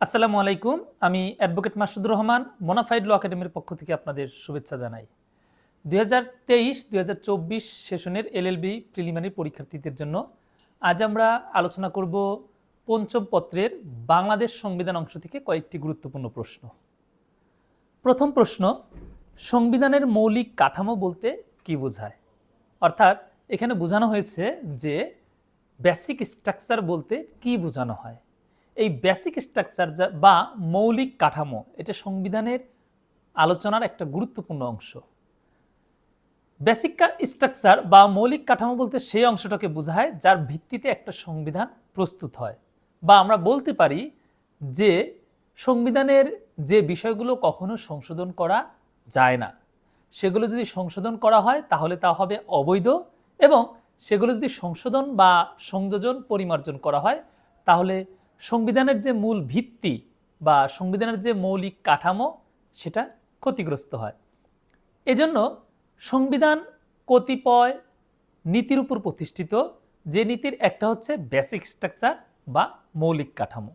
আসসালামু আলাইকুম। আমি অ্যাডভোকেট মাসুদুর রহমান, মোনাফাইড ল একাডেমির পক্ষ থেকে আপনাদের শুভেচ্ছা জানাই। দুই হাজার তেইশ, দুই হাজার চব্বিশ সেশনের এলএলবি প্রিলিমিনারি পরীক্ষার্থীদের জন্য আজ আমরা আলোচনা করব পঞ্চম পত্রের বাংলাদেশ সংবিধান অংশ থেকে কয়েকটি গুরুত্বপূর্ণ প্রশ্ন। প্রথম প্রশ্ন, সংবিধানের মৌলিক কাঠামো বলতে কি বোঝায়? অর্থাৎ এখানে বোঝানো হয়েছে যে বেসিক স্ট্রাকচার বলতে কি বোঝানো হয়। এই বেসিক স্ট্রাকচার বা মৌলিক কাঠামো, এটা সংবিধানের আলোচনার একটা গুরুত্বপূর্ণ অংশ। বেসিক স্ট্রাকচার বা মৌলিক কাঠামো বলতে সেই অংশটাকে বোঝায় যার ভিত্তিতে একটা সংবিধান প্রস্তুত হয়। বা আমরা বলতে পারি যে সংবিধানের যে বিষয়গুলো কখনো সংশোধন করা যায় না। সেগুলো যদি সংশোধন করা হয়, তাহলে তা হবে অবৈধ এবং সেগুলো যদি সংশোধন বা সংযোজন পরিমার্জন করা হয়, তাহলে সংবিধানের যে মূল ভিত্তি বা সংবিধানের যে মৌলিক কাঠামো, সেটা ক্ষতিগ্রস্ত হয়। এজন্য সংবিধান কতিপয় নীতির উপর প্রতিষ্ঠিত, যে নীতির একটা হচ্ছে বেসিক স্ট্রাকচার বা মৌলিক কাঠামো।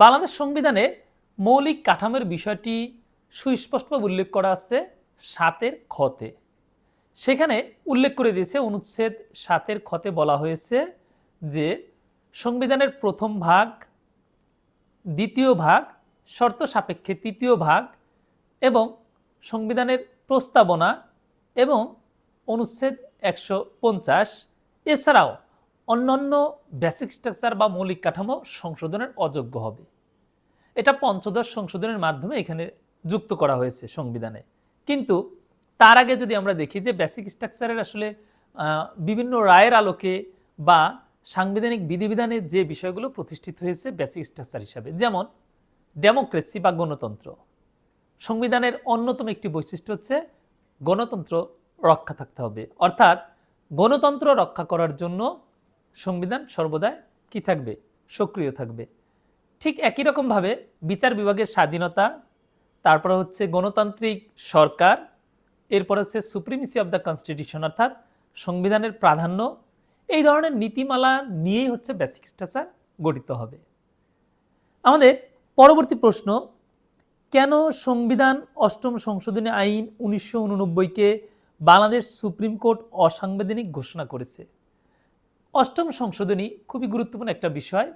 বাংলাদেশ সংবিধানে মৌলিক কাঠামোর বিষয়টি সুস্পষ্টভাবে উল্লেখ করা আছে সাতের খতে সেখানে উল্লেখ করে দিয়েছে, অনুচ্ছেদ সাতের খতে বলা হয়েছে যে সংবিধানের প্রথম ভাগ, দ্বিতীয় ভাগ, শর্ত সাপেক্ষে তৃতীয় ভাগ এবং সংবিধানের প্রস্তাবনা এবং অনুচ্ছেদ একশো পঞ্চাশ। এছাড়াও অন্যান্য বেসিক স্ট্রাকচার বা মৌলিক কাঠামো সংশোধনের অযোগ্য হবে। এটা পঞ্চদশ সংশোধনের মাধ্যমে এখানে যুক্ত করা হয়েছে সংবিধানে। কিন্তু তার আগে যদি আমরা দেখি যে বেসিক স্ট্রাকচারের আসলে বিভিন্ন রায়ের আলোকে বা সাংবিধানিক বিধিবিধানে যে বিষয়গুলো প্রতিষ্ঠিত হয়েছে বেসিক স্ট্রাকচার হিসাবে, যেমন ডেমোক্রেসি বা গণতন্ত্র। সংবিধানের অন্যতম একটি বৈশিষ্ট্য হচ্ছে গণতন্ত্র রক্ষা থাকতে হবে। অর্থাৎ গণতন্ত্র রক্ষা করার জন্য সংবিধান সর্বদাই কি থাকবে? সক্রিয় থাকবে। ঠিক একই রকমভাবে বিচার বিভাগের স্বাধীনতা, তারপরে হচ্ছে গণতান্ত্রিক সরকার, এরপর হচ্ছে সুপ্রিমিসি অব দ্য কনস্টিটিউশন অর্থাৎ সংবিধানের প্রাধান্য এই ধরনের নীতিমালা নিয়েই হচ্ছে বেসিক স্ট্রাকচার গঠিত হবে। আমাদের পরবর্তী প্রশ্ন, কেন সংবিধান অষ্টম সংশোধনী আইন উনিশশো উননব্বইকে বাংলাদেশ সুপ্রিম কোর্ট অসাংবিধানিক ঘোষণা করেছে? অষ্টম সংশোধনী খুবই গুরুত্বপূর্ণ একটা বিষয়।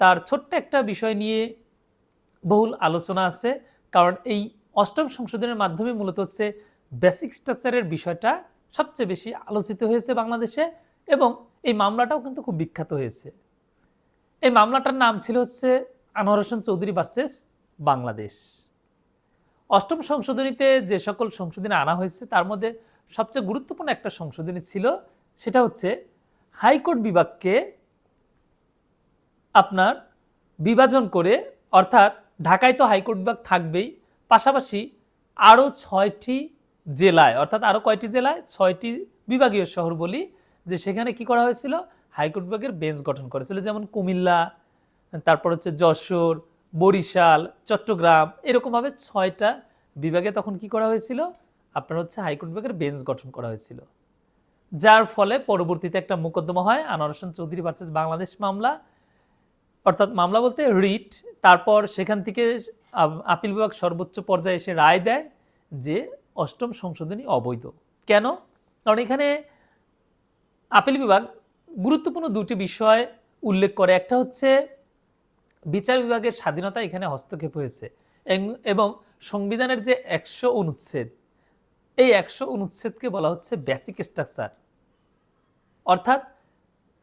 তার ছোট্ট একটা বিষয় নিয়ে বহুল আলোচনা আছে। কারণ এই অষ্টম সংশোধনের মাধ্যমে মূলত হচ্ছে বেসিক স্ট্রাকচারের বিষয়টা সবচেয়ে বেশি আলোচিত হয়েছে বাংলাদেশে। এবং এই মামলাটাও কিন্তু খুব বিখ্যাত হয়েছে। এই মামলাটার নাম ছিল হচ্ছে আনোয়ার হোসেন চৌধুরী ভার্সেস বাংলাদেশ। অষ্টম সংশোধনীতে যে সকল সংশোধনী আনা হয়েছে, তার মধ্যে সবচেয়ে গুরুত্বপূর্ণ একটা সংশোধনী ছিল, সেটা হচ্ছে হাইকোর্ট বিভাগকে আপনার বিভাজন করে, অর্থাৎ ঢাকায় তো হাইকোর্ট বিভাগ থাকবেই, পাশাপাশি আরও ছয়টি জেলায়, অর্থাৎ আরও কয়টি জেলায়? ছয়টি বিভাগীয় শহর বলি যে সেখানে কি করা হয়েছিল? হাইকোর্ট বিভাগের বেঞ্চ গঠন করেছিল। যেমন কুমিল্লা, তারপর হচ্ছে যশোর, বরিশাল, চট্টগ্রাম, এরকমভাবে ছয়টা বিভাগে তখন কি করা হয়েছিল? আপনার হচ্ছে হাইকোর্ট বিভাগের বেঞ্চ গঠন করা হয়েছিল। যার ফলে পরবর্তীতে একটা মোকদ্দমা হয়, আনোয়ার হোসেন চৌধুরী ভার্সেস বাংলাদেশ মামলা। অর্থাৎ মামলা বলতে রিট। তারপর সেখান থেকে আপিল বিভাগ সর্বোচ্চ পর্যায়ে এসে রায় দেয় যে অষ্টম সংশোধনী অবৈধ। কেন? কারণ এখানে আপিল বিভাগ গুরুত্বপূর্ণ দুটি বিষয় উল্লেখ করে। একটা হচ্ছে, বিচার বিভাগের স্বাধীনতা এখানে হস্তক্ষেপ হয়েছে এবং সংবিধানের যে একশো অনুচ্ছেদ, এই একশো অনুচ্ছেদকে বলা হচ্ছে বেসিক স্ট্রাকচার অর্থাৎ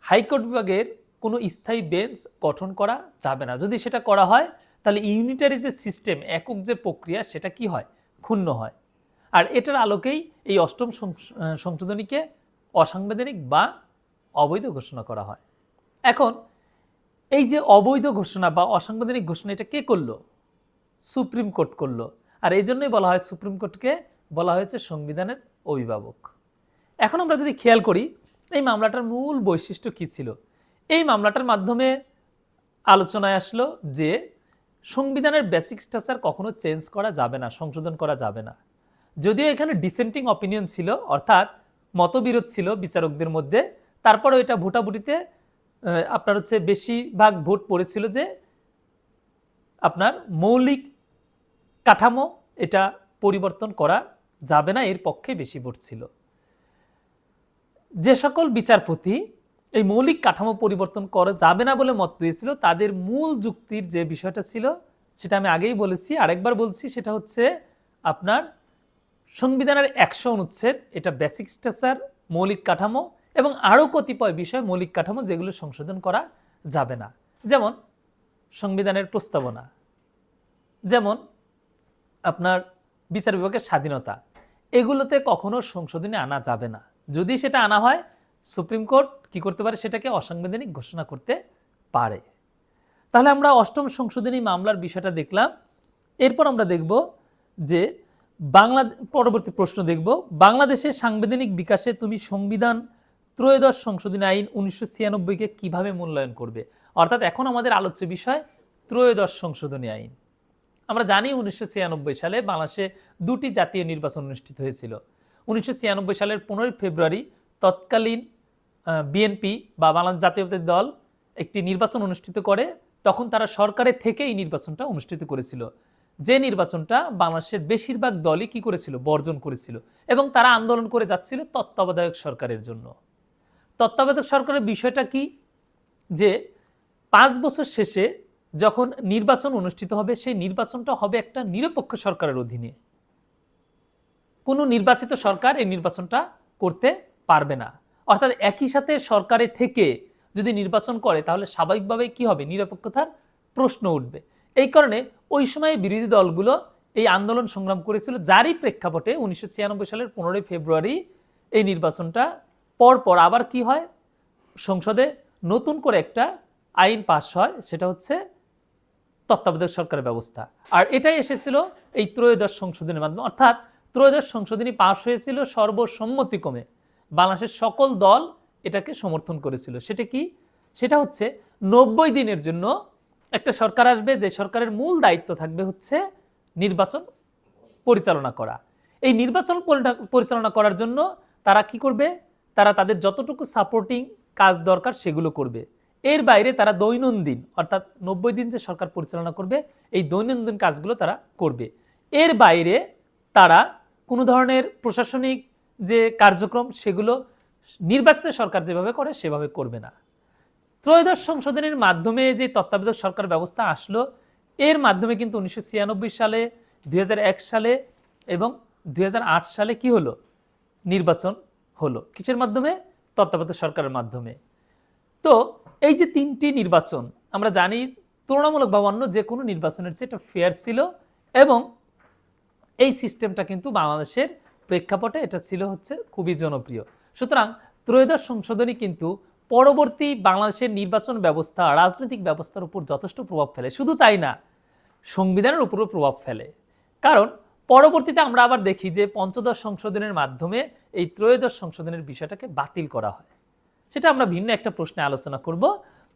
হাইকোর্ট বিভাগের কোনো স্থায়ী বেঞ্চ গঠন করা যাবে না। যদি সেটা করা হয়, তাহলে ইউনিটারি যে সিস্টেম একক যে প্রক্রিয়া, সেটা কি হয়? ক্ষুণ্ণ হয়। আর এটার আলোকেই এই অষ্টম সংশোধনীকে অসাংবিধানিক বা অবৈধ ঘোষণা করা হয়। এখন, এই যে অবৈধ ঘোষণা বা অসাংবিধানিক ঘোষণা, এটা কে করল? সুপ্রিম কোর্ট করল। আর এই জন্যই বলা হয়, সুপ্রিম কোর্টকে বলা হয়েছে সংবিধানের অভিভাবক। এখন আমরা যদি খেয়াল করি, এই মামলাটার মূল বৈশিষ্ট্য কী ছিল? এই মামলাটার মাধ্যমে আলোচনায় আসলো যে, সংবিধানের বেসিক স্ট্রাকচার কখনো চেঞ্জ করা যাবে না, সংশোধন করা যাবে না। যদিও এখানে ডিসেন্টিং অপিনিয়ন ছিল, অর্থাৎ মতবিরোধ ছিল বিচারকদের মধ্যে। তারপরে এটা ভোটাভুটিতে আপনার হচ্ছে বেশিরভাগ ভোট পড়েছিল যে আপনার মৌলিক কাঠামো এটা পরিবর্তন করা যাবে না, এর পক্ষে বেশি ভোট ছিল। যে সকল বিচারপতি এই মৌলিক কাঠামো পরিবর্তন করা যাবে না বলে মত দিয়েছিল, তাদের মূল যুক্তির যে বিষয়টা ছিল, সেটা আমি আগেই বলেছি, আরেকবার বলছি, সেটা হচ্ছে আপনার সংবিধানের একশো অনুচ্ছেদ, এটা বেসিক স্ট্রাকচার মৌলিক কাঠামো এবং আরও কতিপয় বিষয় মৌলিক কাঠামো যেগুলো সংশোধন করা যাবে না। যেমন সংবিধানের প্রস্তাবনা। যেমন আপনার বিচার বিভাগের স্বাধীনতা। এগুলোতে কখনো সংশোধনী আনা যাবে না। যদি সেটা আনা হয়, সুপ্রিম কোর্ট কি করতে পারে? সেটাকে অসাংবিধানিক ঘোষণা করতে পারে। তাহলে আমরা অষ্টম সংশোধনী মামলার বিষয়টা দেখলাম। এরপর আমরা দেখব যে বাংলা, পরবর্তী প্রশ্ন দেখব। বাংলাদেশের সাংবিধানিক বিকাশে তুমি সংবিধান ত্রয়োদশ সংশোধনী আইন উনিশশো ছিয়ানব্বইকে কীভাবে মূল্যায়ন করবে? অর্থাৎ এখন আমাদের আলোচ্য বিষয় ত্রয়োদশ সংশোধনী আইন। আমরা জানি উনিশশো ছিয়ানব্বই সালে বাংলাদেশে দুটি জাতীয় নির্বাচন অনুষ্ঠিত হয়েছিল। উনিশশো ছিয়ানব্বই সালের পনেরোই ফেব্রুয়ারি তৎকালীন বিএনপি বা বাংলাদেশ জাতীয়তাবাদী দল একটি নির্বাচন অনুষ্ঠিত করে। তখন তারা সরকারের থেকে এই নির্বাচনটা অনুষ্ঠিত করেছিল। যে নির্বাচনটা বাংলাদেশের বেশিরভাগ দলই কি করেছিল? বর্জন করেছিল এবং তারা আন্দোলন করে যাচ্ছিল তত্ত্বাবধায়ক সরকারের জন্য। তত্ত্বাবধায়ক সরকারের বিষয়টা কি? যে পাঁচ বছর শেষে যখন নির্বাচন অনুষ্ঠিত হবে, সেই নির্বাচনটা হবে একটা নিরপেক্ষ সরকারের অধীনে। কোনো নির্বাচিত সরকার এই নির্বাচনটা করতে পারবে না। অর্থাৎ একই সাথে সরকারে থেকে যদি নির্বাচন করে, তাহলে স্বাভাবিকভাবেই কি হবে? নিরপেক্ষতার প্রশ্ন উঠবে। এই কারণে ওই সময়ে বিরোধী দলগুলো এই আন্দোলন সংগ্রাম করেছিল, যারই প্রেক্ষাপটে উনিশশো ছিয়ানব্বই সালের পনেরোই ফেব্রুয়ারি এই নির্বাচনটা পরপর আবার কি হয়? সংসদে নতুন করে একটা আইন পাশ হয়, সেটা হচ্ছে তত্ত্বাবধায়ক সরকারের ব্যবস্থা। আর এটাই এসেছিল এই ত্রয়োদশ সংশোধনের মাধ্যমে। অর্থাৎ ত্রয়োদশ সংশোধনী পাশ হয়েছিল সর্বসম্মতিক্রমে। বাংলাদেশের সকল দল এটাকে সমর্থন করেছিল। সেটা কি? সেটা হচ্ছে নব্বই দিনের জন্য একটা সরকার আসবে, যে সরকারের মূল দায়িত্ব থাকবে হচ্ছে নির্বাচন পরিচালনা করা। এই নির্বাচন পরিচালনা করার জন্য তারা কি করবে? তারা তাদের যতটুকু সাপোর্টিং কাজ দরকার সেগুলো করবে। এর বাইরে তারা দৈনন্দিন, অর্থাৎ নব্বই দিন যে সরকার পরিচালনা করবে, এই দৈনন্দিন কাজগুলো তারা করবে। এর বাইরে তারা কোনো ধরনের প্রশাসনিক যে কার্যক্রম সেগুলো নির্বাচিত সরকার যেভাবে করে সেভাবে করবে না। ত্রয়োদশ সংশোধনের মাধ্যমে যে তত্ত্বাবধায়ক সরকার ব্যবস্থা আসলো, এর মাধ্যমে কিন্তু উনিশশো ছিয়ানব্বই সালে, দুই হাজার এক সালে এবং দুই হাজার আট সালে কি হলো? নির্বাচন হলো। কিসের মাধ্যমে? তত্ত্বাবধায়ক সরকারের মাধ্যমে। তো এই যে তিনটি নির্বাচন, আমরা জানি তুলনামূলকভাবে অন্য যে কোনো নির্বাচনের চেয়ে এটা ফেয়ার ছিল এবং এই সিস্টেমটা কিন্তু বাংলাদেশের প্রেক্ষাপটে এটা ছিল হচ্ছে খুবই জনপ্রিয়। সুতরাং ত্রয়োদশ সংশোধনী কিন্তু পরবর্তী বাংলাদেশের নির্বাচন ব্যবস্থা, রাজনৈতিক ব্যবস্থার উপর যথেষ্ট প্রভাব ফেলে। শুধু তাই না, সংবিধানের উপরও প্রভাব ফেলে। কারণ, পরবর্তীতে আমরা আবার দেখি যে পঞ্চদশ সংশোধনের মাধ্যমে এই ত্রয়োদশ সংশোধনের বিষয়টাকে বাতিল করা হয়। সেটা আমরা ভিন্ন একটা প্রশ্নে আলোচনা করব।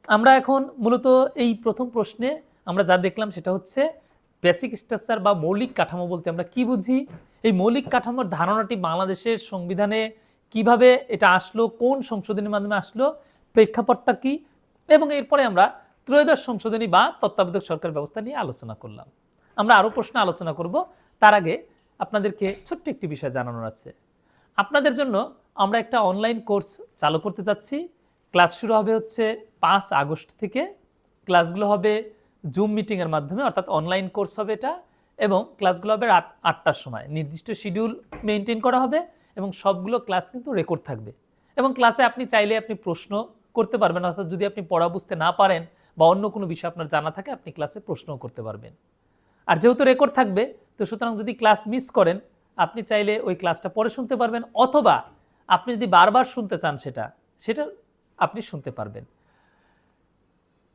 আমরা এখন মূলত এই প্রথম প্রশ্নে আমরা যা দেখলাম সেটা হচ্ছে বেসিক স্ট্রাকচার বা মৌলিক কাঠামো বলতে আমরা কি বুঝি? এই মৌলিক কাঠামোর ধারণাটি বাংলাদেশের সংবিধানে কীভাবে এটা আসলো, কোন সংশোধনীর মাধ্যমে আসলো, প্রেক্ষাপটটা কি, এবং এরপরে আমরা ত্রয়োদশ সংশোধনী বা তত্ত্বাবধায়ক সরকার ব্যবস্থা নিয়ে আলোচনা করলাম। আমরা আরও প্রশ্ন আলোচনা করব। তার আগে আপনাদেরকে ছোট্ট একটি বিষয় জানানোর আছে। আপনাদের জন্য আমরা একটা অনলাইন কোর্স চালু করতে যাচ্ছি। ক্লাস শুরু হবে হচ্ছে পাঁচ আগস্ট থেকে। ক্লাসগুলো হবে জুম মিটিংয়ের মাধ্যমে, অর্থাৎ অনলাইন কোর্স হবে এটা, এবং ক্লাসগুলো হবে রাত আটটার সময়। নির্দিষ্ট শিডিউল মেনটেন করা হবে। এবং সবগুলো ক্লাস কিন্তু রেকর্ড থাকবে। এবং ক্লাসে আপনি চাইলে আপনি প্রশ্ন করতে পারবেন, অর্থাৎ যদি আপনি পড়া বুঝতে না পারেন বা অন্য কোনো বিষয় আপনার জানা থাকে, আপনি ক্লাসে প্রশ্নও করতে পারবেন। আর যেহেতু রেকর্ড থাকবে, তো সুতরাং যদি ক্লাস মিস করেন, আপনি চাইলে ওই ক্লাসটা পরে শুনতে পারবেন, অথবা আপনি যদি বারবার শুনতে চান সেটা সেটা আপনি শুনতে পারবেন।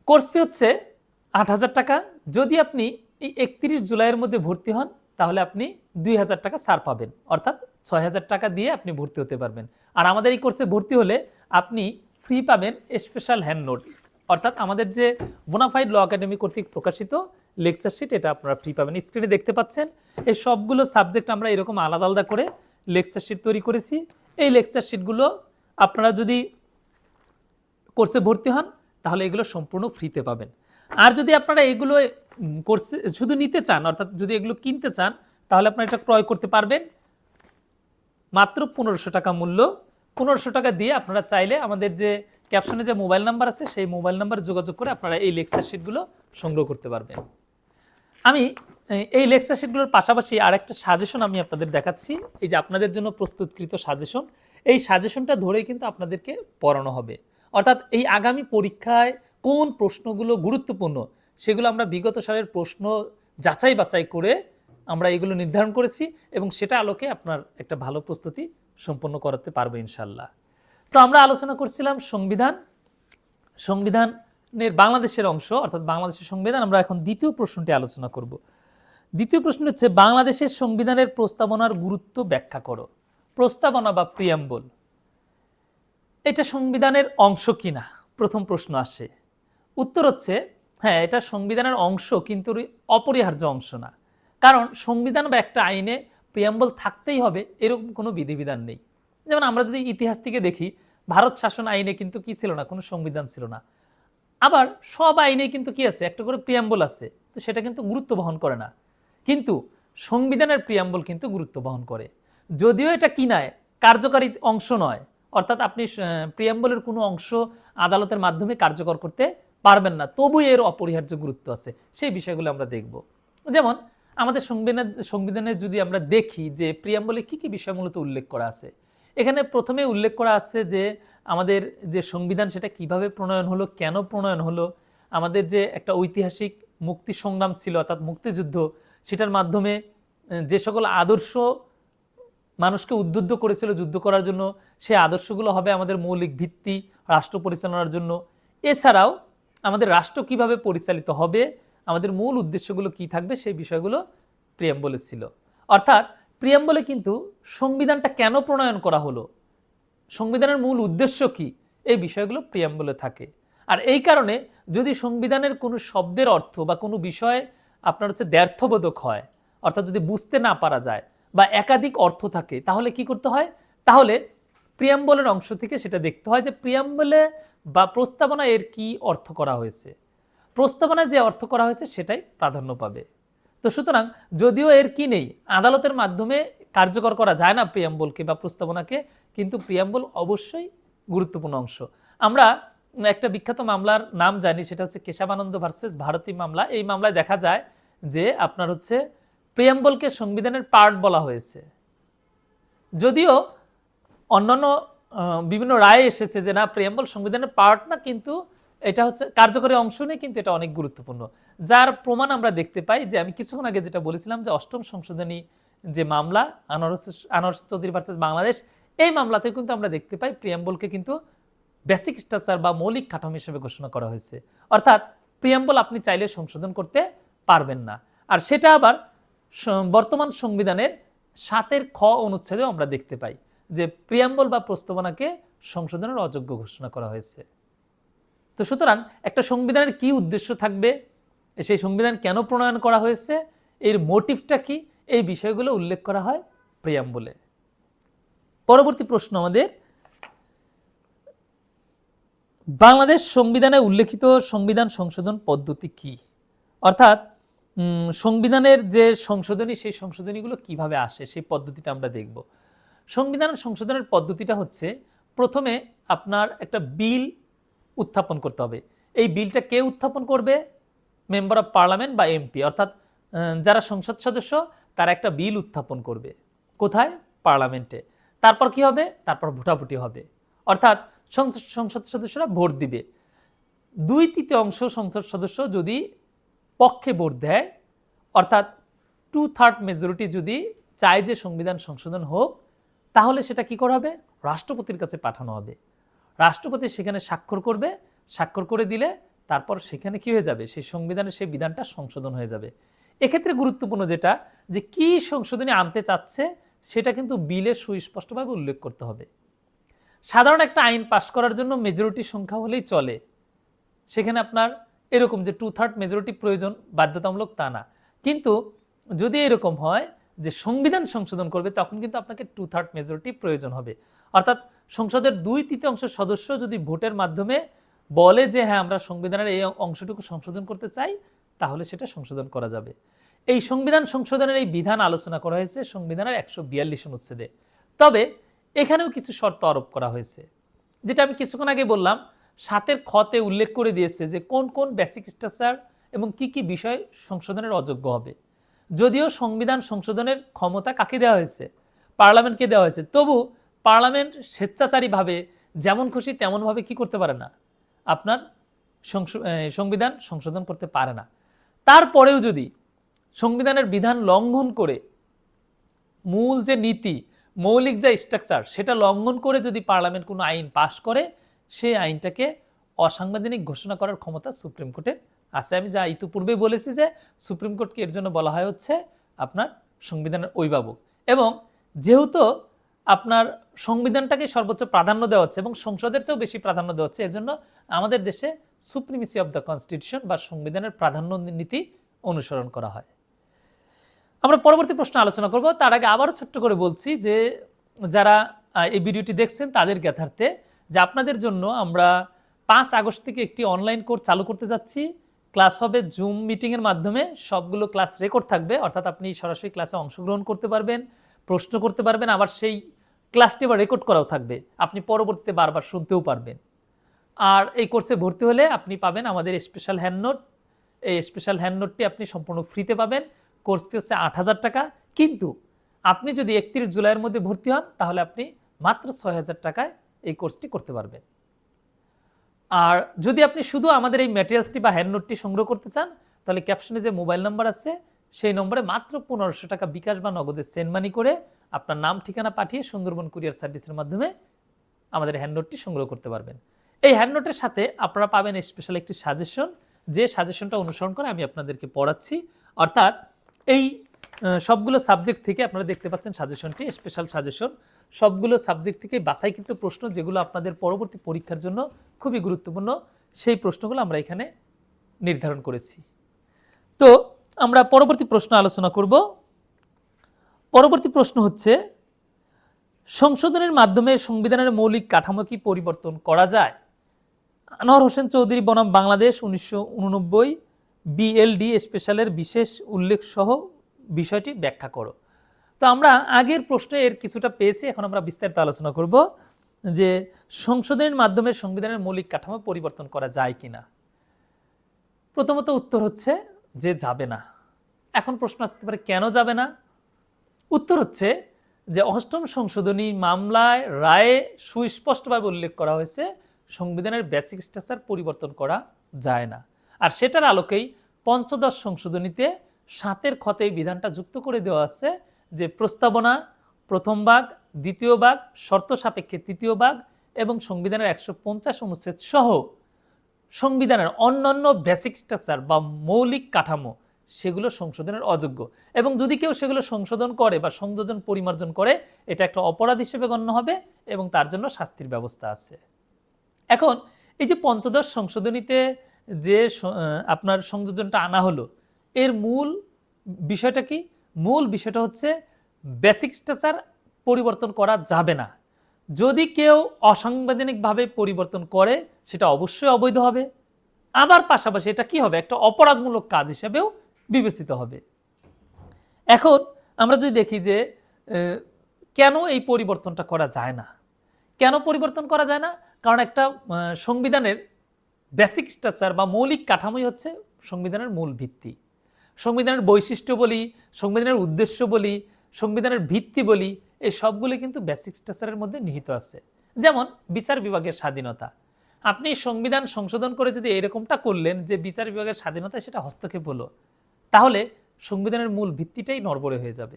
কোর্স ফি হচ্ছে আট হাজার টাকা। যদি আপনি এই একত্রিশ জুলাইয়ের মধ্যে ভর্তি হন, তাহলে আপনি দুই হাজার টাকা ছাড় পাবেন, অর্থাৎ ছয় হাজার টাকা দিয়ে আপনি ভর্তি হতে পারবেন। আর আমাদের এই কোর্সে ভর্তি হলে আপনি ফ্রি পাবেন স্পেশাল হ্যান্ড নোট অর্থাৎ আমাদের যে বোনাফাইড ল একাডেমি কর্তৃক প্রকাশিত লেকচার শিট এটা আপনারা ফ্রি পাবেন। স্ক্রিনে দেখতে পাচ্ছেন, এই সবগুলো সাবজেক্ট আমরা এরকম আলাদা আলাদা করে লেকচার শিট তৈরি করেছি। এই লেকচার শিটগুলো আপনারা যদি কোর্সে ভর্তি হন, তাহলে এগুলো সম্পূর্ণ ফ্রিতে পাবেন। আর যদি আপনারা এগুলো কোর্সে, শুধু নিতে চান, অর্থাৎ যদি এগুলো কিনতে চান, তাহলে আপনারা এটা ক্রয় করতে পারবেন। মাত্র পনেরোশো টাকা মূল্য। পনেরোশো টাকা দিয়ে আপনারা চাইলে আমাদের যে ক্যাপশনে যে মোবাইল নাম্বার আছে, সেই মোবাইল নাম্বার যোগাযোগ করে আপনারা এই লেকচার শিটগুলো সংগ্রহ করতে পারবেন। আমি, এই লেকচার শিটগুলোর পাশাপাশি আরেকটা সাজেশন আমি আপনাদের দেখাচ্ছি। এই যে আপনাদের জন্য প্রস্তুতকৃত সাজেশন এই সাজেশনটা ধরেই কিন্তু আপনাদেরকে পড়ানো হবে। অর্থাৎ এই আগামী পরীক্ষায় কোন প্রশ্নগুলো গুরুত্বপূর্ণ, সেগুলো আমরা বিগত সালের প্রশ্ন যাচাই বাছাই করে আমরা এগুলো নির্ধারণ করেছি এবং সেটা আলোকে আপনার একটা ভালো প্রস্তুতি সম্পন্ন করাতে পারব ইনশাল্লাহ তো আমরা আলোচনা করছিলাম সংবিধান। সংবিধানের বাংলাদেশের অংশ, অর্থাৎ বাংলাদেশের সংবিধান, আমরা এখন দ্বিতীয় প্রশ্নটি আলোচনা করব। দ্বিতীয় প্রশ্ন হচ্ছে, বাংলাদেশের সংবিধানের প্রস্তাবনার গুরুত্ব ব্যাখ্যা করো। প্রস্তাবনা বা প্রিয়াম্বল। এটা সংবিধানের অংশ কিনা? প্রথম প্রশ্ন আসে। উত্তর হচ্ছে হ্যাঁ এটা সংবিধানের অংশ, কিন্তু অপরিহার্য অংশ না। কারণ সংবিধান বা একটা আইনে প্রিয়াম্বল থাকতেই হবে, এরকম কোনো বিধিবিধান নেই। যেমন আমরা যদি ইতিহাস থেকে দেখি, ভারত শাসন আইনে কিন্তু কি ছিল না, কোনো সংবিধান ছিল না। আবার সব আইনে কিন্তু কি আছে, একটা করে প্রিয়াম্বল আছে, তো সেটা কিন্তু গুরুত্ব বহন করে না। কিন্তু সংবিধানের প্রিয়াম্বল কিন্তু গুরুত্ব বহন করে। যদিও এটা কি নয় কার্যকারী অংশ নয়, অর্থাৎ আপনি প্রিয়াম্বলের কোনো অংশ আদালতের মাধ্যমে কার্যকর করতে পারবেন না, তবু এর অপরিহার্য গুরুত্ব আছে, সেই বিষয়গুলো আমরা দেখব। যেমন আমাদের সংবিধান, সংবিধানে যদি আমরা দেখি যে প্রিয়াম্বলে কি কি বিষয় মূলত উল্লেখ করা আছে, এখানে প্রথমে উল্লেখ করা আছে যে আমাদের যে সংবিধান সেটা কীভাবে প্রণয়ন হলো, কেন প্রণয়ন হলো, আমাদের যে একটা ঐতিহাসিক মুক্তি সংগ্রাম ছিল অর্থাৎ মুক্তিযুদ্ধ, সেটার মাধ্যমে যে সকল আদর্শ মানুষকে উদ্বুদ্ধ করেছিল যুদ্ধ করার জন্য, সে আদর্শগুলো হবে আমাদের মৌলিক ভিত্তি, রাষ্ট্র পরিচালনার জন্য। এছাড়াও আমাদের রাষ্ট্র কীভাবে পরিচালিত হবে আমাদের মূল উদ্দেশ্যগুলো কি থাকবে সেই বিষয়গুলো প্রিয়াম্বলে ছিল। অর্থাৎ প্রিয়াম্বলে কিন্তু সংবিধানটা কেন প্রণয়ন করা হলো? সংবিধানের মূল উদ্দেশ্য কি? এই বিষয়গুলো প্রিয়াম্বলে থাকে। আর এই কারণে যদি সংবিধানের কোনো শব্দের অর্থ বা কোনো বিষয় আপনার হচ্ছে দ্ব্যর্থবোধক হয়, অর্থাৎ যদি বুঝতে না পারা যায় বা একাধিক অর্থ থাকে, তাহলে কি করতে হয়? তাহলে প্রিয়াম্বলের অংশ থেকে সেটা দেখতে হয় যে প্রিয়াম্বলে বা প্রস্তাবনা এর কি অর্থ করা হয়েছে। প্রস্তাবনায় যে অর্থ করা হয়েছে সেটাই প্রাধান্য পাবে। তো সুতরাং যদিও এর কি নেই, আদালতের মাধ্যমে কার্যকর করা যায় না প্রিয়াম্বলকে বা প্রস্তাবনাকে, কিন্তু প্রিয়াম্বল অবশ্যই গুরুত্বপূর্ণ অংশ। আমরা একটা বিখ্যাত মামলার নাম জানি, সেটা হচ্ছে কেশাবানন্দ ভার্সেস ভারতী মামলা। এই মামলায় দেখা যায় যে আপনার হচ্ছে প্রিয়াম্বলকে সংবিধানের পার্ট বলা হয়েছে। যদিও অন্যান্য বিভিন্ন রায় এসেছে যে না, প্রিয়াম্বল সংবিধানের পার্ট না, কিন্তু এটা হচ্ছে কার্যকরী অংশ নেই, কিন্তু এটা অনেক গুরুত্বপূর্ণ। যার প্রমাণ আমরা দেখতে পাই যে আমি কিছুক্ষণ আগে যেটা বলেছিলাম যে অষ্টম সংশোধনী যে মামলা, আনারস আনারস চৌধুরী ভার্সেস বাংলাদেশ, এই মামলাতে কিন্তু আমরা দেখতে পাই প্রিয়াম্বলকে কিন্তু বেসিক স্ট্রাকচার বা মৌলিক কাঠামো হিসেবে ঘোষণা করা হয়েছে। অর্থাৎ প্রিয়াম্বল আপনি চাইলে সংশোধন করতে পারবেন না। আর সেটা আবার বর্তমান সংবিধানের সাতের খ অনুচ্ছেদেও আমরা দেখতে পাই যে প্রিয়াম্বল বা প্রস্তাবনাকে সংশোধনের অযোগ্য ঘোষণা করা হয়েছে। তো সুতরাং একটা সংবিধানের কি উদ্দেশ্য থাকবে? সেই সংবিধান কেন প্রণয়ন করা হয়েছে? এর মোটিভটা কি? এই বিষয়গুলো উল্লেখ করা হয় প্রিয়াম্বলে পরবর্তী প্রশ্ন আমাদের, বাংলাদেশ সংবিধানে উল্লেখিত সংবিধান সংশোধন পদ্ধতি কি? অর্থাৎ সংবিধানের যে সংশোধনী, সেই সংশোধনীগুলো কীভাবে আসে? সেই পদ্ধতিটা আমরা দেখব। সংবিধান সংশোধনের পদ্ধতিটা হচ্ছে, প্রথমে আপনার একটা বিল উত্থাপন করতে হবে। এই বিলটা কে উত্থাপন করবে? মেম্বার অফ পার্লামেন্ট বা এমপি? অর্থাৎ যারা সংসদ সদস্য, তারা একটা বিল উত্থাপন করবে। কোথায়? পার্লামেন্টে। তারপর কি হবে? তারপর ভোটাভুটি হবে। অর্থাৎ সংসদ সদস্যরা ভোট দিবে। দুই তৃতীয়াংশ সংসদ সদস্য যদি পক্ষে ভোট দেয়, অর্থাৎ টু থার্ড মেজরিটি যদি চায় যে সংবিধান সংশোধন হোক, তাহলে সেটা কি করা হবে? রাষ্ট্রপতির কাছে পাঠানো হবে। রাষ্ট্রপতি সেখানে স্বাক্ষর করবে, স্বাক্ষর করে দিলে তারপর সেখানে কি হয়ে যাবে? সেই সংবিধানের সেই বিধানটা সংশোধন হয়ে যাবে। এক্ষেত্রে গুরুত্বপূর্ণ যেটা, যে কি সংশোধনী আনতে চাচ্ছে সেটা কিন্তু বিলে সুস্পষ্টভাবে উল্লেখ করতে হবে। সাধারণ একটা আইন পাশ করার জন্য মেজরিটি সংখ্যা হলেই চলে। সেখানে আপনার এরকম যে টু থার্ড মেজরিটি প্রয়োজন, বাধ্যতামূলক তা না। কিন্তু যদি এরকম হয় যে সংবিধান সংশোধন করবে, তখন কিন্তু আপনাকে টু থার্ড মেজরিটি প্রয়োজন হবে। অর্থাৎ সংসদের দুই তৃতীয়াংশ সদস্য যদি ভোটের মাধ্যমে বলে যে হ্যাঁ আমরা সংবিধানের এই অংশটুকু সংশোধন করতে চাই, তাহলে সেটা সংশোধন করা যাবে। এই সংবিধান সংশোধনের এই বিধান আলোচনা করা হয়েছে সংবিধানের একশো বিয়াল্লিশ অনুচ্ছেদে। তবে এখানেও কিছু শর্ত আরোপ করা হয়েছে, যেটা আমি কিছুক্ষণ আগে বললাম, সাতের খতে উল্লেখ করে দিয়েছে যে, কোন কোন বেসিক স্ট্রাকচার এবং কি কি বিষয় সংশোধনের অযোগ্য হবে। যদিও সংবিধান সংশোধনের ক্ষমতা কাকে দেওয়া হয়েছে? পার্লামেন্টকে দেওয়া হয়েছে। তবু পার্লামেন্ট স্বেচ্ছাচারীভাবে যেমন খুশি তেমনভাবে কি করতে পারে না? আপনার সংবিধান সংশোধন করতে পারে না। তারপরেও যদি সংবিধানের বিধান লঙ্ঘন করে মূল যে নীতি, মৌলিক যে স্ট্রাকচার সেটা লঙ্ঘন করে যদি পার্লামেন্ট কোনো আইন পাশ করে, সেই আইনটাকে অসাংবিধানিক ঘোষণা করার ক্ষমতা সুপ্রিম কোর্টের আছে। আমি যা ইতিপূর্বে বলেছি যে সুপ্রিম কোর্টকে এর জন্য বলা হয় হচ্ছে আপনার সংবিধানের অভিভাবক। এবং যেহেতু আপনার সংবিধানটাকে সর্বোচ্চ প্রাধান্য দেওয়া হচ্ছে এবং সংসদের চেয়েও বেশি প্রাধান্য দেওয়া হচ্ছে। এর জন্য আমাদের দেশে সুপ্রিমেসি অব দ্য কনস্টিটিউশন বা সংবিধানের প্রাধান্য নীতি অনুসরণ করা হয়। আমরা পরবর্তী প্রশ্ন আলোচনা করব। তার আগে আবারও ছোট্ট করে বলছি যে যারা এই ভিডিওটি দেখছেন, তাদের জ্ঞাতার্থে যে আপনাদের জন্য আমরা পাঁচ আগস্ট থেকে একটি অনলাইন কোর্স চালু করতে যাচ্ছি। ক্লাস হবে জুম মিটিংয়ের মাধ্যমে। সবগুলো ক্লাস রেকর্ড থাকবে। অর্থাৎ আপনি সরাসরি ক্লাসে অংশগ্রহণ করতে পারবেন, প্রশ্ন করতে পারবেন। আবার সেই ক্লাসটি আবার রেকর্ড করাও থাকবে। আপনি পরবর্তীতে বারবার শুনতেও পারবেন। আর এই কোর্সে ভর্তি হলে আপনি পাবেন আমাদের স্পেশাল হ্যান্ড নোট এই স্পেশাল হ্যান্ড নোটটি আপনি সম্পূর্ণ ফ্রিতে পাবেন। কোর্স ফি হচ্ছে আট হাজার টাকা। কিন্তু আপনি যদি একত্রিশ জুলাইয়ের মধ্যে ভর্তি হন, তাহলে আপনি মাত্র ছয় হাজার টাকায় এই কোর্সটি করতে পারবেন। আর যদি আপনি শুধু আমাদের এই ম্যাটেরিয়ালসটি বা হ্যান্ড নোটটি সংগ্রহ করতে চান, তাহলে ক্যাপশনে যে মোবাইল নাম্বার আছে, সেই নম্বরে মাত্র পনেরোশো টাকা বিকাশ বা নগদের সেন্ড মানি করে আপনার নাম, ঠিকানা পাঠিয়ে সুন্দরবন কুরিয়ার সার্ভিসের মাধ্যমে আমাদের হ্যান্ড নোটটি সংগ্রহ করতে পারবেন। এই হ্যান্ড নোটের সাথে আপনারা পাবেন স্পেশাল একটি সাজেশন যে সাজেশনটা অনুসরণ করে আমি আপনাদেরকে পড়াচ্ছি। অর্থাৎ এই সবগুলো সাবজেক্ট থেকে আপনারা দেখতে পাচ্ছেন সাজেশনটি স্পেশাল সাজেশন সবগুলো সাবজেক্ট থেকে বাছাইকৃত প্রশ্ন যেগুলো আপনাদের পরবর্তী পরীক্ষার জন্য খুবই গুরুত্বপূর্ণ, সেই প্রশ্নগুলো আমরা এখানে নির্ধারণ করেছি। তো আমরা পরবর্তী প্রশ্ন আলোচনা করব। পরবর্তী প্রশ্ন হচ্ছে, সংশোধনের মাধ্যমে সংবিধানের মৌলিক কাঠামো কি পরিবর্তন করা যায়? আনোয়ার হোসেন চৌধুরী বনাম বাংলাদেশ উনিশশো উননব্বই বিএলডি স্পেশালের বিশেষ উল্লেখ সহ বিষয়টি ব্যাখ্যা করো। তো আমরা আগের প্রশ্নে এর কিছুটা পেয়েছি, এখন আমরা বিস্তারিত আলোচনা করব যে সংশোধনের মাধ্যমে সংবিধানের মৌলিক কাঠামো পরিবর্তন করা যায় কিনা। প্রথমত উত্তর হচ্ছে যে যাবে না। এখন প্রশ্ন আসতে পারে, কেন যাবে না? উত্তর হচ্ছে যে অষ্টম সংশোধনী মামলায় রায়ে সুস্পষ্টভাবে উল্লেখ করা হয়েছে, সংবিধানের বেসিক স্ট্রাকচার পরিবর্তন করা যায় না। আর সেটার আলোকেই পঞ্চদশ সংশোধনীতে সাতের ক্ষতে বিধানটা যুক্ত করে দেওয়া আছে যে প্রস্তাবনা, প্রথম ভাগ, দ্বিতীয় ভাগ, শর্ত সাপেক্ষে তৃতীয় ভাগ এবং সংবিধানের একশো পঞ্চাশ অনুচ্ছেদ সহ সংবিধানের অন্যান্য বেসিক স্ট্রাকচার বা মৌলিক কাঠামো সেগুলো সংশোধনের অযোগ্য। এবং যদি কেউ সেগুলো সংশোধন করে বা সংযোজন পরিমার্জন করে, এটা একটা অপরাধ হিসেবে গণ্য হবে এবং তার জন্য শাস্তির ব্যবস্থা আছে। এখন, এই যে পঞ্চদশ সংশোধনীতে যে আপনার সংযোজনটা আনা হলো, এর মূল বিষয়টা কি? মূল বিষয়টা হচ্ছে বেসিক স্ট্রাকচার পরিবর্তন করা যাবে না। যদি কেউ অসাংবিধানিকভাবে পরিবর্তন করে, সেটা অবশ্যই অবৈধ হবে। আবার পাশাপাশি এটা কি হবে? একটা অপরাধমূলক কাজ হিসেবেও বিবেচিত হবে। এখন আমরা যদি দেখি যে কেন এই পরিবর্তনটা করা যায় না? কেন পরিবর্তন করা যায় না? কারণ একটা সংবিধানের বেসিক স্ট্রাকচার বা মৌলিক কাঠামোই হচ্ছে সংবিধানের মূল ভিত্তি। সংবিধানের বৈশিষ্ট্য বলি, সংবিধানের উদ্দেশ্য বলি, সংবিধানের ভিত্তি বলি, এই সবগুলি কিন্তু বেসিক স্ট্রাকচারের মধ্যে নিহিত আছে। যেমন, বিচার বিভাগের স্বাধীনতা। আপনি সংবিধান সংশোধন করে যদি এরকমটা করলেন যে বিচার বিভাগের স্বাধীনতা সেটা হস্তক্ষেপ হলো তাহলে সংবিধানের মূল ভিত্তিটাই নড়বড়ে হয়ে যাবে।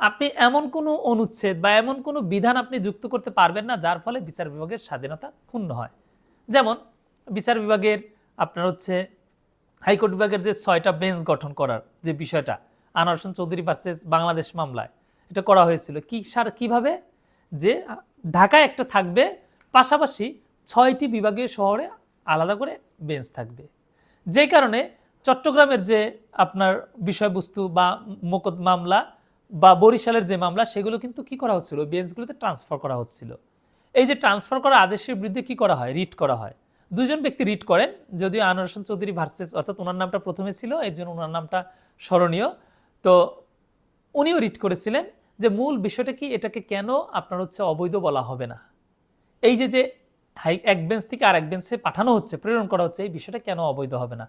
আপনি এমন কোনো অনুচ্ছেদ বা এমন কোনো বিধান আপনি যুক্ত করতে পারবেন না, যার ফলে বিচার বিভাগের স্বাধীনতা ক্ষুণ্ণ হয়। যেমন, বিচার বিভাগের আপনার হচ্ছে হাইকোর্ট বিভাগের যে ছয়টা বেঞ্চ গঠন করার যে বিষয়টা, আনোয়ার হোসেন চৌধুরী ভার্সেস বাংলাদেশ মামলায়, এটা করা হয়েছিল। কি সার, কীভাবে? যে ঢাকায় একটা থাকবে, পাশাপাশি ছয়টি বিভাগীয় শহরে আলাদা করে বেঞ্চ থাকবে। যে কারণে চট্টগ্রামের যে আপনার বিষয়বস্তু বা মোকদ মামলা বা বরিশালের যে মামলা, সেগুলো কিন্তু কি করা হচ্ছিল? বেঞ্চগুলোতে ট্রান্সফার করা হচ্ছিল। এই যে ট্রান্সফার করা আদেশের বিরুদ্ধে কি করা হয়? রিট করা হয়। দুজন ব্যক্তি রিড করেন, যদিও আনোয়ার হোসেন চৌধুরী ভার্সেস অর্থাৎ ওনার নামটা প্রথমে ছিল, এর জন্য ওনার নামটা স্মরণীয়। তো উনিও রিড করেছিলেন যে মূল বিষয়টা কি? এটাকে কেন আপনার হচ্ছে অবৈধ বলা হবে না? এই যে যে হাই এক বেঞ্চ থেকে আর এক বেঞ্চে পাঠানো হচ্ছে, প্রেরণ করা হচ্ছে, এই বিষয়টা কেন অবৈধ হবে না?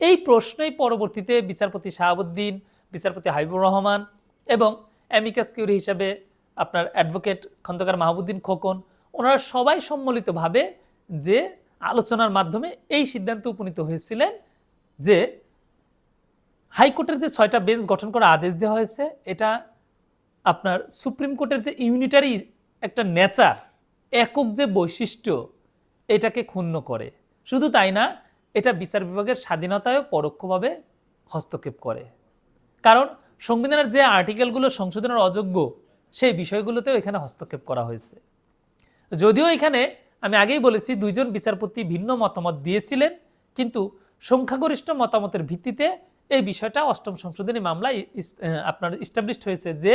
এই প্রশ্নই পরবর্তীতে বিচারপতি শাহাবুদ্দিন, বিচারপতি হাবিবুর রহমান এবং অ্যামিকাস কিউরি হিসাবে আপনার অ্যাডভোকেট খন্দকার মাহবুদ্দিন খোকন, ওনারা সবাই সম্মিলিতভাবে যে আলোচনার মাধ্যমে এই সিদ্ধান্তে উপনীত হয়েছিলেন যে হাইকোর্টের যে ছয়টা বেঞ্চ গঠন করার আদেশ দেওয়া হয়েছে, এটা আপনার সুপ্রিম কোর্টের যে ইউনিটারি একটা নেচার, একক যে বৈশিষ্ট্য, এটাকে ক্ষুণ্ণ করে। শুধু তাই না এটা বিচার বিভাগের স্বাধীনতায় পরোক্ষভাবে হস্তক্ষেপ করে। কারণ সংবিধানের যে আর্টিকেলগুলো সংশোধনের অযোগ্য, সেই বিষয়গুলোতেও এখানে হস্তক্ষেপ করা হয়েছে। যদিও এখানে আমি আগেই বলেছি, দুইজন বিচারপতি ভিন্ন মতামত দিয়েছিলেন, কিন্তু সংখ্যাগরিষ্ঠ মতামতের ভিত্তিতে এই বিষয়টা অষ্টম সংশোধনী মামলায় আপনার ইস্টাবলিশড হয়েছে যে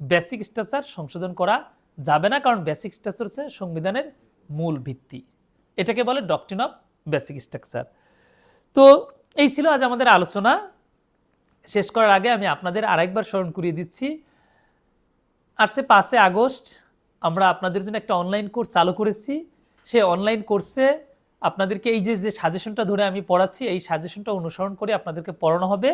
বেসিক স্ট্রাকচার সংশোধন করা যাবে না, কারণ বেসিক স্ট্রাকচার হচ্ছে সংবিধানের মূল ভিত্তি। এটাকে বলে ডকট্রিন অফ বেসিক স্ট্রাকচার তো এই ছিল আজ আমাদের আলোচনা। শেষ করার আগে আমি আপনাদের আরেকবার স্মরণ করিয়ে দিচ্ছি। আসছে পাঁচে আগস্ট, আমরা আপনাদের জন্য একটা অনলাইন কোর্স চালু করেছি। সে অনলাইন কোর্সে আপনাদেরকে এই যে যে সাজেশনটা ধরে আমি পড়াচ্ছি, এই সাজেশনটা অনুসরণ করে আপনাদেরকে পড়ানো হবে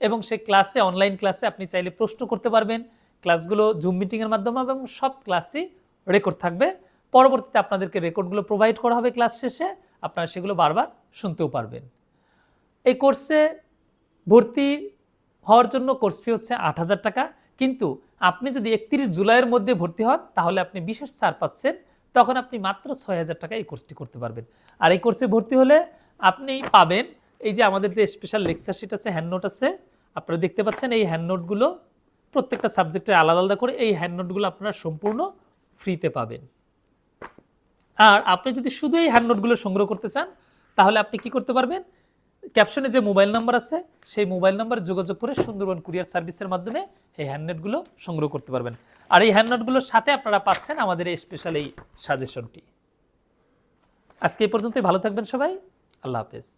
এবং সে ক্লাসে অনলাইন ক্লাসে আপনি চাইলে প্রশ্ন করতে পারবেন। ক্লাসগুলো জুম মিটিংয়ের মাধ্যমে এবং সব ক্লাসই রেকর্ড থাকবে। পরবর্তীতে আপনাদেরকে রেকর্ডগুলো প্রোভাইড করা হবে ক্লাস শেষে। আপনারা সেগুলো বারবার শুনতেও পারবেন। এই কোর্সে ভর্তি হওয়ার জন্য কোর্স ফি হচ্ছে আট হাজার টাকা। কিন্তু আপনি যদি একত্রিশ জুলাইয়ের মধ্যে ভর্তি হন, তাহলে আপনি বিশেষ ছাড় পাচ্ছেন। তখন আপনি মাত্র ছয় হাজার টাকা এই কোর্সটি করতে পারবেন। আর এই কোর্সে ভর্তি হলে আপনি পাবেন এই যে আমাদের যে স্পেশাল লেকচার শিট আছে হ্যান্ড নোট আছে, আপনারা দেখতে পাচ্ছেন এই হ্যান্ড নোটগুলো প্রত্যেকটা সাবজেক্টে আলাদা আলাদা করে এই হ্যান্ড নোটগুলো আপনারা সম্পূর্ণ ফ্রিতে পাবেন। আর আপনি যদি শুধু এই হ্যান্ড নোটগুলো সংগ্রহ করতে চান, তাহলে আপনি কি করতে পারবেন? ক্যাপশনে যে মোবাইল নাম্বার আছে, সেই মোবাইল নাম্বার যোগাযোগ করে সুন্দরবন কুরিয়ার সার্ভিসের মাধ্যমে এই হ্যান্ডনেটগুলো সংগ্রহ করতে পারবেন। আর এই হ্যান্ডনেটগুলোর সাথে আপনারা পাচ্ছেন আমাদের এই স্পেশাল এই সাজেশনটি আজকে এই পর্যন্তই, ভালো থাকবেন সবাই। আল্লাহ হাফেজ।